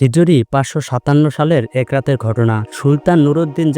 হিজরি পাঁচশো সাতান্ন সালের এক রাতের ঘটনা। সুলতান নুরুদ্দিন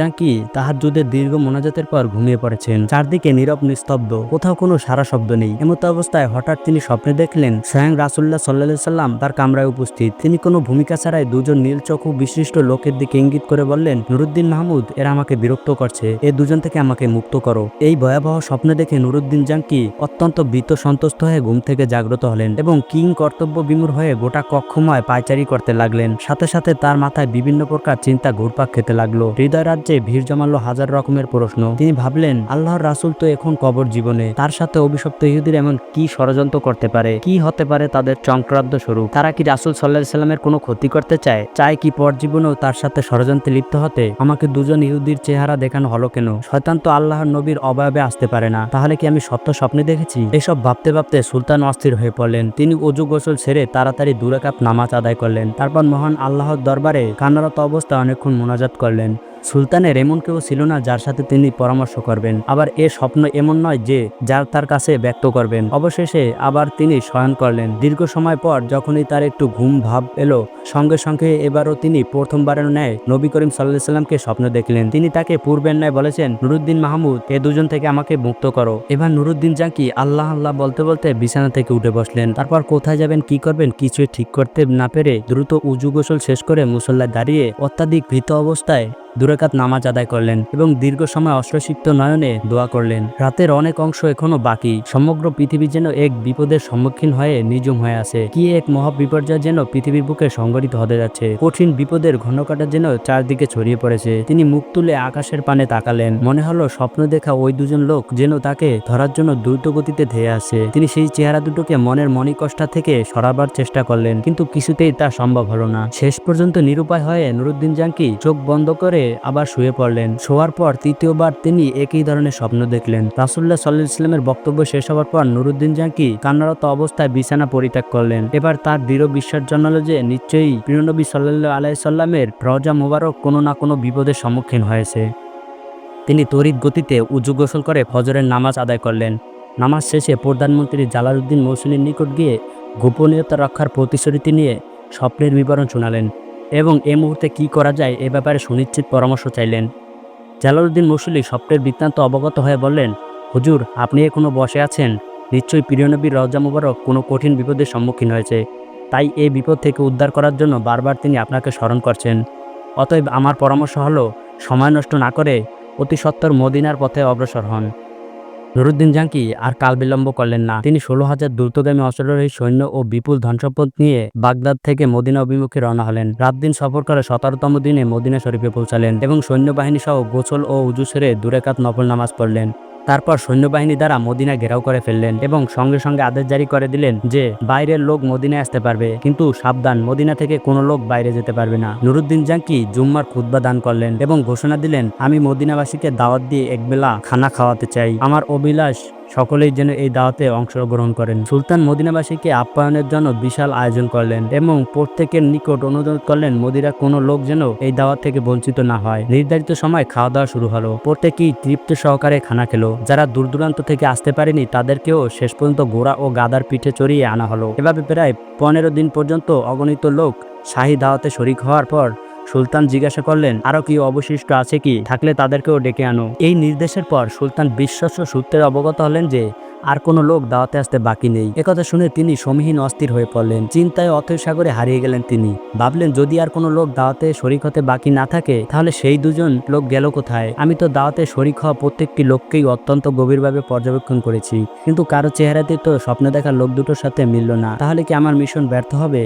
তাহার যুদ্ধের দীর্ঘ মোনাজাতের পর ঘুমিয়ে পড়েছেন। চারদিকে নীরব, নিস্তব্ধ, কোথাও কোনো সারা শব্দ নেই। এমত অবস্থায় হঠাৎ তিনি স্বপ্নে দেখলেন, স্বয়ং রাসুল্লাহ সাল্লা সাল্লাম তার কামরায় উপস্থিত। তিনি কোনো ভূমিকা ছাড়াই দুজন নীলচক্ষু বিশিষ্ট লোকের দিকে ইঙ্গিত করে বললেন, নুরুদ্দিন মাহমুদ, এরা আমাকে বিরক্ত করছে। এ দুজন থেকে আমাকে মুক্ত করো। এই ভয়াবহ স্বপ্নে দেখে নুরুদ্দিন জাঙ্কি অত্যন্ত ভীত, সন্তুষ্ট হয়ে ঘুম থেকে জাগ্রত হলেন এবং কিং কর্তব্য বিমূর হয়ে গোটা কক্ষময় পায়চারি করতে লাগলেন। সাথে সাথে তার মাথায় বিভিন্ন প্রকার চিন্তা ঘুরপাক খেতে লাগল। হৃদয় রাজ্যে ভিড় জমালো হাজার রকমের প্রশ্ন। তিনি ভাবলেন, আল্লাহর রাসুল তো এখন কবর জীবনে। তার সাথে অভিশপ্ত ইহুদির এমন কি ষড়যন্ত্র করতে পারে? কি হতে পারে তাদের চক্রান্ত স্বরূপ? তারা কি রাসুল সাল্লাহ সাল্লামের কোনো ক্ষতি করতে চায়? চায় কি পর জীবনেও তার সাথে ষড়যন্ত্রে লিপ্ত হতে? আমাকে দুজন ইহুদির চেহারা দেখানো হলো কেন? শয়তান তো আল্লাহর নবীর অবয়বে আসতে পারে না। তাহলে কি আমি সত্য স্বপ্নে দেখেছি? এসব ভাবতে ভাবতে সুলতান অস্থির হয়ে পড়লেন। তিনি অজু গোসল ছেড়ে তাড়াতাড়ি দুরাকাপ নামাজ আদায় করলেন। তারপর মহান আল্লাহর দরবারে কান্নারত অবস্থা অনেকক্ষণ মোনাজাত করলেন। সুলতানের এমন কেউ ছিল না যার সাথে তিনি পরামর্শ করবেন। আবার এ স্বপ্ন এমন নয় যে, যার তার কাছে ব্যক্ত করবেন। অবশেষে আবার তিনি শয়ন করলেন। দীর্ঘ সময় পর যখনই তার একটু ঘুম ভাব এলো, সঙ্গে সঙ্গে এবারও তিনি প্রথমবারের ন্যায় নবী করিম সাল্লাহ সাল্লামকে স্বপ্ন দেখলেন। তিনি তাকে পূর্বের ন্যায় বলেছেন, নুরুদ্দিন মাহমুদ, এ দুজন থেকে আমাকে মুক্ত করো। এবার নুরুদ্দিন জাঙ্কি আল্লাহ আল্লাহ বলতে বলতে বিছানা থেকে উঠে বসলেন। তারপর কোথায় যাবেন, কি করবেন কিছুই ঠিক করতে না পেরে দ্রুত উজু গোসল শেষ করে মুসল্লায় দাঁড়িয়ে অত্যাধিক ভীত অবস্থায় দুরাকাত নামাজ আদায় করলেন এবং দীর্ঘ সময় অশ্রসিক্ত নয়নে দোয়া করলেন। রাতের অনেক অংশ এখনও বাকি। সমগ্র পৃথিবী যেন এক বিপদের সম্মুখীন হয়ে নিজুম হয়ে আছে। কি এক মহা বিপর্যয় যেন পৃথিবীর বুকে সংগঠিত হতে যাচ্ছে। কঠিন বিপদের ঘনকাটা যেন চারদিকে ছড়িয়ে পড়েছে। তিনি মুখ তুলে আকাশের পানে তাকালেন। মনে হলো স্বপ্ন দেখা ওই দুজন লোক যেন তাকে ধরার জন্য দ্রুত গতিতে ধেয়ে আসে তিনি সেই চেহারা দুটোকে মনের মনিকষ্টা থেকে সরাবার চেষ্টা করলেন, কিন্তু কিছুতেই তা সম্ভব হলো না। শেষ পর্যন্ত নিরুপায় হয়ে নুরুদ্দিন জাঙ্কি চোখ বন্ধ করে আবার শুয়ে পড়লেন। শোয়ার পর তৃতীয়বার তিনি একই ধরনের স্বপ্ন দেখলেন। রাসুল্লাহ সাল্লাহ ইসলামের বক্তব্য শেষ হওয়ার পর নুরুদ্দিন জাঙ্কি কান্নারত অবস্থায় বিছানা পরিত্যাগ করলেন। এবার তার দৃঢ় বিশ্বাস জানালো যে নিশ্চয়ই প্রিয়নবী সাল্লাহ আলাইসাল্লামের রজা মোবারক কোনো না কোনো বিপদের সম্মুখীন হয়েছে। তিনি তড়িৎ গতিতে উজু গোসল করে ফজরের নামাজ আদায় করলেন। নামাজ শেষে প্রধানমন্ত্রী জালালউদ্দিন মৌসুমীর নিকট গিয়ে গোপনীয়তা রক্ষার প্রতিশ্রুতি নিয়ে স্বপ্নের বিবরণ শোনালেন। এবং এ মুহূর্তে কি করা যায় এ ব্যাপারে সুনিশ্চিত পরামর্শ চাইলেন। জালালউদ্দিন মুসলি স্বপ্নের বৃত্তান্ত অবগত হয়ে বললেন, হুজুর, আপনি এখনও বসে আছেন? নিশ্চয়ই প্রিয়নবীর রজা মুবারক কোনো কঠিন বিপদের সম্মুখীন হয়েছে। তাই এই বিপদ থেকে উদ্ধার করার জন্য বারবার তিনি আপনাকে স্মরণ করছেন। অতএব আমার পরামর্শ হলো, সময় নষ্ট না করে অতি সত্বর মদিনার পথে অগ্রসর হন। নুরুদ্দিন জাঙ্কি, আর কাল বিলম্ব করলেন না। তিনি ষোলো হাজার দ্রুতগামী অশ্বারোহী সৈন্য ও বিপুল ধনসম্পদ নিয়ে বাগদাদ থেকে মদিনা অভিমুখে রওনা হলেন। রাত দিন সফর করে সতেরোতম দিনে মদিনা শরীফে পৌঁছালেন এবং সৈন্যবাহিনী সহ গোসল ও উজু সেরে দূরেকাত নফল নামাজ পড়লেন। তারপর সৈন্যবাহিনী দ্বারা মদিনা ঘেরাও করে ফেললেন এবং সঙ্গে সঙ্গে আদেশ জারি করে দিলেন যে, বাইরের লোক মদিনায় আসতে পারবে, কিন্তু সাবধান, মদিনা থেকে কোনো লোক বাইরে যেতে পারবে না। নুরুদ্দিন জাঙ্কি জুম্মার খুদ্া দান করলেন এবং ঘোষণা দিলেন, আমি মদিনাবাসীকে দাওয়াত দিয়ে একবেলা খানা খাওয়াতে চাই। আমার অভিলাষ সকলেই যেন এই দাওয়াতে অংশগ্রহণ করেন। সুলতান মদিনাবাসীকে আপ্যায়নের জন্য বিশাল আয়োজন করলেন এবং প্রত্যেকের নিকট অনুরোধ করলেন মদিরা কোনো লোক যেন এই দাওয়াত থেকে বঞ্চিত না হয়। নির্ধারিত সময় খাওয়া দাওয়া শুরু হলো। প্রত্যেকেই তৃপ্ত সহকারে খানা খেলো। যারা দূর দূরান্ত থেকে আসতে পারেনি, তাদেরকেও শেষ পর্যন্ত ঘোড়া ও গাদার পিঠে চড়িয়ে আনা হলো। এভাবে প্রায় পনেরো দিন পর্যন্ত অগণিত লোক শাহী দাওয়াতে শরিক হওয়ার পর সুলতান জিজ্ঞাসা করলেন, আরও কি অবশিষ্ট আছে কি? থাকলে তাদেরকেও ডেকে আনো। এই নির্দেশের পর সুলতান বিশ্বস্ত সূত্রে অবগত হলেন যে, আর কোনো লোক দাওয়াতে আসতে বাকি নেই। একথা শুনে তিনি সমীহীন অস্থির হয়ে পড়লেন। চিন্তায় অথৈ সাগরে হারিয়ে গেলেন তিনি। ভাবলেন, যদি আর কোনো লোক দাওয়াতে শরিক হতে বাকি না থাকে, তাহলে সেই দুজন লোক গেল কোথায়? আমি তো দাওয়াতে শরিক হওয়া প্রত্যেকটি লোককেই অত্যন্ত গভীরভাবে পর্যবেক্ষণ করেছি। কিন্তু কারও চেহারাতে তো স্বপ্ন দেখার লোক দুটোর সাথে মিলল না। তাহলে কি আমার মিশন ব্যর্থ হবে?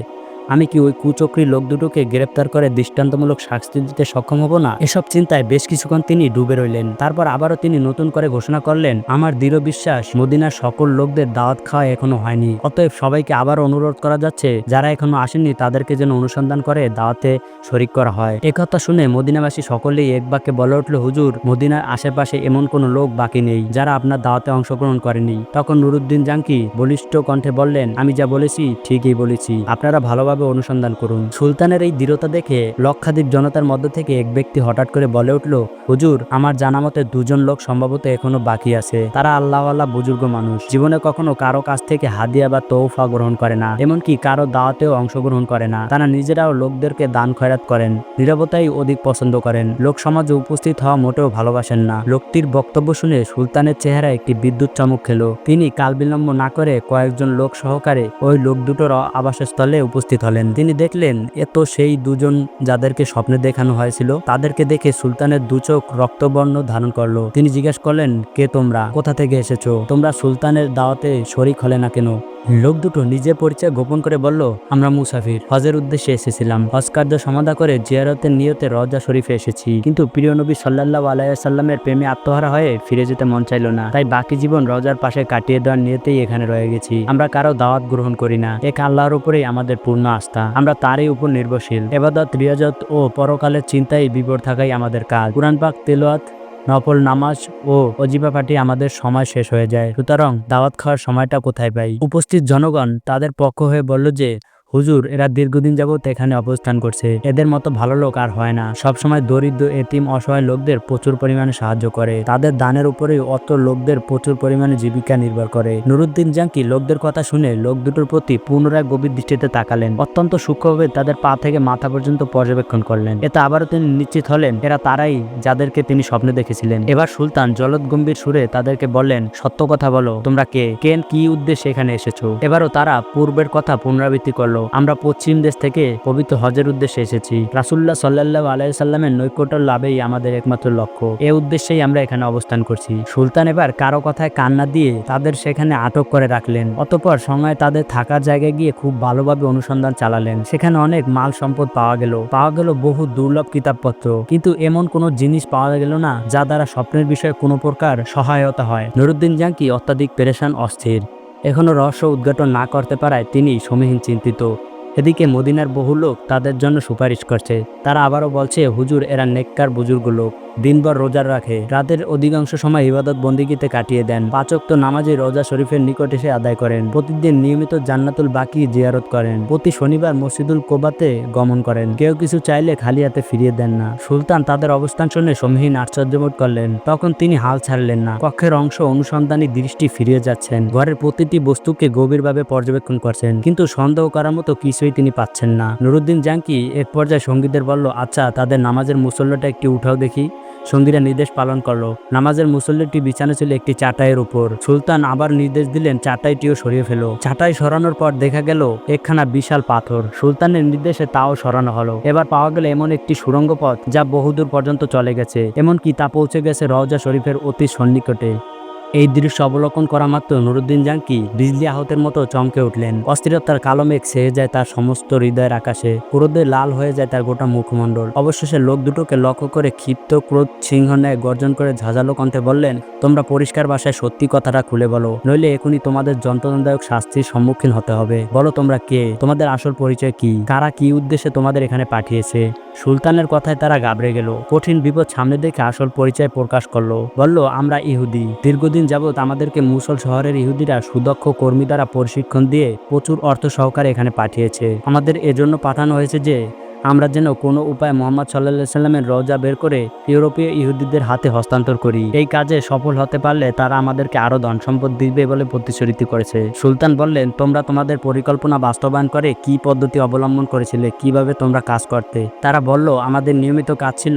আমি কি ওই কুচক্রী লোক দুটোকে গ্রেপ্তার করে দৃষ্টান্তমূলক শাস্তি দিতে সক্ষম হব না? এসব চিন্তায় বেশ কিছুক্ষণ তিনি ডুবে রইলেন। তারপর আবারও তিনি নতুন করে ঘোষণা করলেন, আমার দৃঢ় বিশ্বাস, মদিনার সকল লোকদের দাওয়াত খাওয়া এখনও হয়নি। অতএব সবাইকে আবার অনুরোধ করা যাচ্ছে, যারা এখনও আসেননি, তাদেরকে যেন অনুসন্ধান করে দাওয়াতে শরিক করা হয়। একথা শুনে মদিনাবাসী সকলেই এক বাক্যে বলে উঠল, হুজুর, মদিনার আশেপাশে এমন কোনো লোক বাকি নেই, যারা আপনার দাওয়াতে অংশগ্রহণ করেনি। তখন নুরুদ্দিন জাঙ্কি বলিষ্ঠ কণ্ঠে বললেন, আমি যা বলেছি, ঠিকই বলেছি। আপনারা ভালোবাসা ভালোভাবে অনুসন্ধান করুন। সুলতানের এই দৃঢ়তা দেখে লক্ষাধিক জনতার মধ্য থেকে এক ব্যক্তি হঠাৎ করে বলে উঠল, হুজুর, আমার জানা মতে দুজন লোক সম্ভবত এখনও বাকি আছে। তারা আল্লাহ আল্লাহ বুজুর্গ মানুষ। জীবনে কখনো কারও কাছ থেকে হাদিয়া বা তৌফা গ্রহণ করে না, এমনকি কারও দাওয়াতেও অংশগ্রহণ করে না। তারা নিজেরাও লোকদেরকে দান খয়রাত করেন, নিরবতাই অধিক পছন্দ করেন। লোক সমাজে উপস্থিত হওয়া মোটেও ভালোবাসেন না। লোকটির বক্তব্য শুনে সুলতানের চেহারা একটি বিদ্যুৎ চমক খেলো। তিনি কাল বিলম্ব না করে কয়েকজন লোক সহকারে ওই লোক দুটোর আবাসস্থলে উপস্থিত হলেন তিনি দেখলেন, এ তো সেই দুজন যাদেরকে স্বপ্নে দেখানো হয়েছিল, তাদেরকে দেখে সুলতানের দুচোখ রক্তবর্ণ ধারণ করল। তিনি জিজ্ঞেস করলেন, কে তোমরা? কোথা থেকে এসেছ? তোমরা সুলতানের দাওয়াতে শরিক হলে না কেন? লোক দুটো নিজের পরিচয় গোপন করে বলল, আমরা মুসাফির। হজের উদ্দেশ্যে এসেছিলাম। হজ কার্য সমাধা করে জিয়ারতের নিয়তে রজা শরীফে এসেছি। কিন্তু প্রিয় নবী সাল্লাহ আলাইসাল্লামের প্রেমে আত্মহারা হয়ে ফিরে যেতে মন চাইল না। তাই বাকি জীবন রজার পাশে কাটিয়ে দেওয়ার নিয়তেই এখানে রয়ে গেছি। আমরা কারও দাওয়াত গ্রহণ করি না। এক আল্লাহর উপরেই আমাদের পূর্ণ আস্থা। আমরা তারই উপর নির্ভরশীল। এবাদত, রিয়াজত ও পরকালের চিন্তায় বিপর থাকাই আমাদের কাজ। কোরআন পাক তেলোয়াত নফল, নামাজ ও অজিবা পাঠি আমাদের সময় শেষ হয়ে যায়। সুতরাং দাওয়াত খাওয়ার সময়টা কোথায় পাই? উপস্থিত জনগণ তাদের পক্ষ হয়ে বলল যে হুজুর, এরা দীর্ঘদিন যাবত এখানে অবস্থান করছে। এদের মতো ভালো লোক আর হয় না। সবসময় দরিদ্র, এতিম, অসহায় লোকদের প্রচুর পরিমাণে সাহায্য করে। তাদের দানের উপরেই অত লোকদের প্রচুর পরিমাণে জীবিকা নির্ভর করে। নুরুদ্দিন জাঙ্কি লোকদের কথা শুনে লোক দুটোর প্রতি পুনরায় গভীর দৃষ্টিতে তাকালেন। অত্যন্ত সূক্ষ্মভাবে তাদের পা থেকে মাথা পর্যন্ত পর্যবেক্ষণ করলেন। এতে আবারও তিনি নিশ্চিত হলেন, এরা তারাই যাদেরকে তিনি স্বপ্নে দেখেছিলেন। এবার সুলতান জলদ গম্ভীর সুরে তাদেরকে বললেন, সত্য কথা বলো, তোমরা কে? কেন কি উদ্দেশ্যে এখানে এসেছ? এবারও তারা পূর্বের কথা পুনরাবৃত্তি করল। আমরা পশ্চিম দেশ থেকে পবিত্র হজের উদ্দেশ্যে এসেছি। রাসুল্লাহ সাল্লাহ আলাইসাল্লামের নৈকট্য লাভেই আমাদের একমাত্র লক্ষ্য। এ উদ্দেশ্যেই আমরা এখানে অবস্থান করছি। সুলতান এবার কারও কথায় কান্না দিয়ে তাদের সেখানে আটক করে রাখলেন। অতপর সময় তাদের থাকার জায়গায় গিয়ে খুব ভালোভাবে অনুসন্ধান চালালেন। সেখানে অনেক মাল সম্পদ পাওয়া গেল। পাওয়া গেল বহু দুর্লভ কিতাবপত্র। কিন্তু এমন কোনো জিনিস পাওয়া গেল না, যা দ্বারা স্বপ্নের বিষয়ে কোনো প্রকার সহায়তা হয়। নুরুদ্দিন জাঙ্কি অত্যাধিক পেরেশান, অস্থির। এখনও রহস্য উদ্ঘাটন না করতে পারায় তিনি সমীহীন চিন্তিত। এদিকে মদিনার বহু লোক তাদের জন্য সুপারিশ করছে। তারা আবারও বলছে, হুজুর, এরা নেককার, বুজুর্গ লোক। দিনভর রোজার রাখে। রাতের অধিকাংশ সময় ইবাদত বন্দিগিতে কাটিয়ে দেন। পাচক তো নামাজে রোজা শরীফের নিকট এসে আদায় করেন। প্রতিদিন নিয়মিত জান্নাতুল বাকি জিয়ারত করেন। প্রতি শনিবার মসজিদুল কোবাতে গমন করেন। কেউ কিছু চাইলে খালি হাতে ফিরিয়ে দেন না। সুলতান তাদের অবস্থান শুনে সমীহীন আশ্চর্যবোধ করলেন। তখন তিনি হাল ছাড়লেন না। কক্ষের অংশ অনুসন্ধানী দৃষ্টি ফিরিয়ে যাচ্ছেন। ঘরের প্রতিটি বস্তুকে গভীরভাবে পর্যবেক্ষণ করছেন। কিন্তু সন্দেহ করার মতো কিছুই তিনি পাচ্ছেন না। নুরুদ্দিন জাঙ্কি এক পর্যায়ে সঙ্গীদের বলল আচ্ছা তাদের নামাজের মুসল্লাটা একটি উঠাও দেখি। সঙ্গীরা নির্দেশ পালন করল। নামাজের মুসল্লিটি বিছানা ছিল একটি চাটাইয়ের উপর। সুলতান আবার নির্দেশ দিলেন চাটাইটিও সরিয়ে ফেলো। চাটাই সরানোর পর দেখা গেল, একখানা বিশাল পাথর। সুলতানের নির্দেশে তাও সরানো হলো। এবার পাওয়া গেল এমন একটি সুড়ঙ্গ পথ যা বহুদূর পর্যন্ত চলে গেছে। এমনকি তা পৌঁছে গেছে রওজা শরীফের অতি সন্নিকটে। এই দৃশ্য অবলোকন করা মাত্র নুরুদ্দিন জাঙ্কি বিজলি আহতের মতো চমকে উঠলেন। অস্থিরতার কালো মেঘ ছেয়ে যায় তার সমস্ত হৃদয়ের আকাশে। ক্রোধে লাল হয়ে যায় তার গোটা মুখমণ্ডল। অবশেষে লোক দুটোকে লক্ষ্য করে ক্ষিপ্ত, ক্রোধ সিংহ গর্জন করে ঝাঁঝালো কণ্ঠে বললেন, তোমরা পরিষ্কার ভাষায় সত্যি কথাটা খুলে বলো। নইলে এখনই তোমাদের যন্ত্রণাদায়ক শাস্তির সম্মুখীন হতে হবে। বলো তোমরা কে? তোমাদের আসল পরিচয় কি? কারা কি উদ্দেশ্যে তোমাদের এখানে পাঠিয়েছে? সুলতানের কথায় তারা গাবড়ে গেল। কঠিন বিপদ সামনে দেখে আসল পরিচয় প্রকাশ করল। বলল, আমরা ইহুদি। দীর্ঘদিন যাবৎ আমাদেরকে মুসল শহরের ইহুদিরা সুদক্ষ কর্মী দ্বারা প্রশিক্ষণ দিয়ে প্রচুর অর্থ সহকারে এখানে পাঠিয়েছে। আমাদের এজন্য পাঠানো হয়েছে যে আমরা যেন কোনো উপায় মোহাম্মদ সাল্লাহ সাল্লামের রওজা বের করে ইউরোপীয় ইহুদিদের হাতে হস্তান্তর করি। এই কাজে সফল হতে পারলে তারা আমাদেরকে আরও ধন সম্পদ দিবে বলে প্রতিশ্রুতি করেছে। সুলতান বললেন, তোমরা তোমাদের পরিকল্পনা বাস্তবায়ন করে কি পদ্ধতি অবলম্বন করেছিলে? কীভাবে তোমরা কাজ করতে? তারা বলল, আমাদের নিয়মিত কাজ ছিল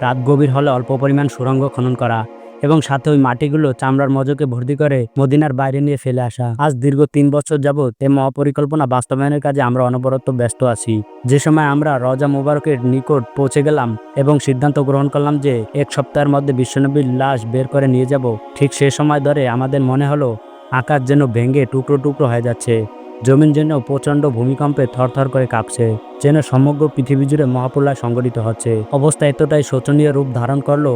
রাত গভীর হলে অল্প পরিমাণ সুরঙ্গ খনন করা। এবং সাথে ওই মাটিগুলো চামড়ার মজকে ভর্তি করে মদিনার বাইরে নিয়ে ফেলে আসা। আজ দীর্ঘ তিন বছর যাবৎ এই মহাপরিকল্পনা বাস্তবায়নের কাজে আমরা অনবরত ব্যস্ত আছি। যে সময় আমরা রজা মুবারকের নিকট পৌঁছে গেলাম এবং সিদ্ধান্ত গ্রহণ করলাম যে এক সপ্তাহের মধ্যে বিশ্বনবীর লাশ বের করে নিয়ে যাব, ঠিক সে সময় ধরে আমাদের মনে হলো আকাশ যেন ভেঙে টুকরো টুকরো হয়ে যাচ্ছে। জমিন যেন প্রচণ্ড ভূমিকম্পে থরথর করে কাঁপছে, যেন সমগ্র পৃথিবী জুড়ে মহাপ্রলয় সংগঠিত হচ্ছে। অবস্থা এতটাই শোচনীয় রূপ ধারণ করল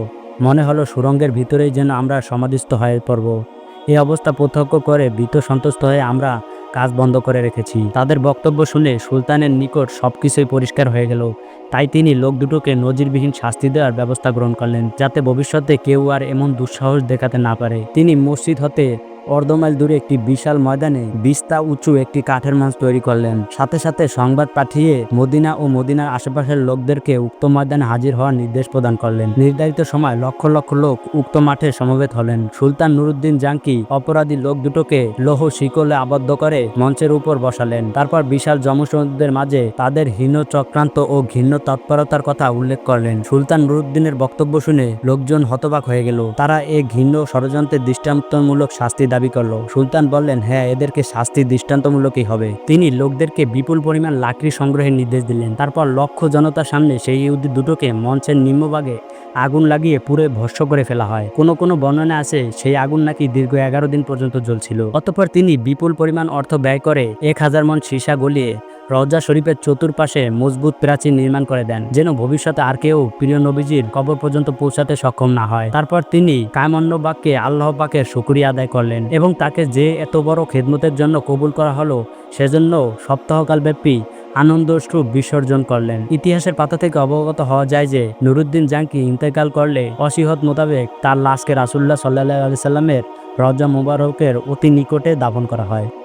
মনে হলো সুরঙ্গের ভিতরেই যেন আমরা সমাধিস্থ হয়ে পড়ব। এই অবস্থা প্রত্যক্ষ করে ভীত সন্তুষ্ট হয়ে আমরা কাজ বন্ধ করে রেখেছি। তাদের বক্তব্য শুনে সুলতানের নিকট সব কিছুই পরিষ্কার হয়ে গেল। তাই তিনি লোক দুটোকে নজিরবিহীন শাস্তি দেওয়ার ব্যবস্থা গ্রহণ করলেন, যাতে ভবিষ্যতে কেউ আর এমন দুঃসাহস দেখাতে না পারে। তিনি মসজিদ হতে অর্ধমাইল দূরে একটি বিশাল ময়দানে বিস্তা উঁচু একটি কাঠের মঞ্চ তৈরি করলেন। সাথে সাথে সংবাদ পাঠিয়ে মদিনা ও মদিনার আশেপাশের লোকদেরকে উক্ত ময়দানে হাজির হওয়ার নির্দেশ প্রদান করলেন। নির্ধারিত সময় লক্ষ লক্ষ লোক উক্ত মাঠে সমবেত হলেন। সুলতান নুরুদ্দিন জাঙ্কি অপরাধী লোক দুটোকে লৌহ শিকলে আবদ্ধ করে মঞ্চের উপর বসালেন। তারপর বিশাল জনসমুদ্রের মাঝে তাদের হীন চক্রান্ত ও ঘৃণ্য তৎপরতার কথা উল্লেখ করলেন। সুলতান নুরুদ্দিনের বক্তব্য শুনে লোকজন হতবাক হয়ে গেল। তারা এ ঘৃণ্য ষড়যন্ত্রের দৃষ্টান্তমূলক শাস্তি দাবি করল। সুলতান বললেন হ্যাঁ এদেরকে শাস্তি দৃষ্টান্তমূলকই হবে। তিনি লোকদেরকে বিপুল পরিমাণ লাকড়ি সংগ্রহের নির্দেশ দিলেন। তারপর লক্ষ জনতার সামনে সেই ইহুদি দুটোকে মঞ্চের নিম্নভাগে আগুন লাগিয়ে পুরে ভস্য করে ফেলা হয়। কোনো কোনো বর্ণনা আছে, সেই আগুন নাকি দীর্ঘ এগারো দিন পর্যন্ত জ্বলছিল। অতঃপর তিনি বিপুল পরিমাণ অর্থ ব্যয় করে এক হাজার মন সীসা গলিয়ে রওজা শরীফের চতুর্পাশে মজবুত প্রাচীর নির্মাণ করে দেন, যেন ভবিষ্যতে আর কেউ প্রিয় নবীজির কবর পর্যন্ত পৌঁছাতে সক্ষম না হয়। তারপর তিনি কায়মন্য বাক্যে আল্লাহ পাকের শুকরিয়া আদায় করলেন এবং তাকে যে এত বড় খেদমতের জন্য কবুল করা হলো, সেজন্য সপ্তাহকাল ব্যাপী আনন্দশ্রু বিসর্জন করলেন। ইতিহাসের পাতা থেকে অবগত হওয়া যায় যে, নুরুদ্দিন জাঙ্কি ইন্তেকাল করলে অসিহত মোতাবেক তার লাশকে রাসুল্লাহ সাল্লাহ আলি সাল্লামের রজা মুবারকের অতি নিকটে দাফন করা হয়।